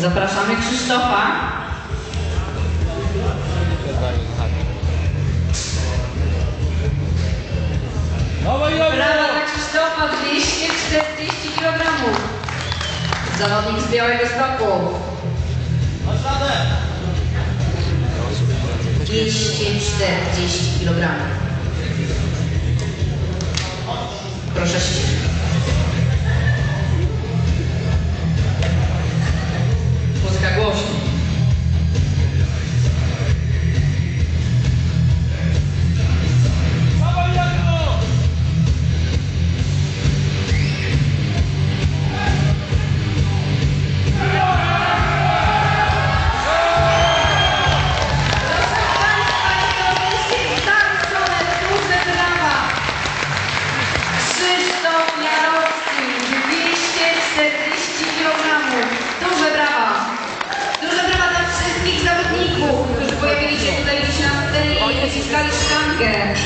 Zapraszamy Krzysztofa. Brawa dla Krzysztofa, 240 kg. Zawodnik z Białego Stoku. 240 kg. musical Shanker.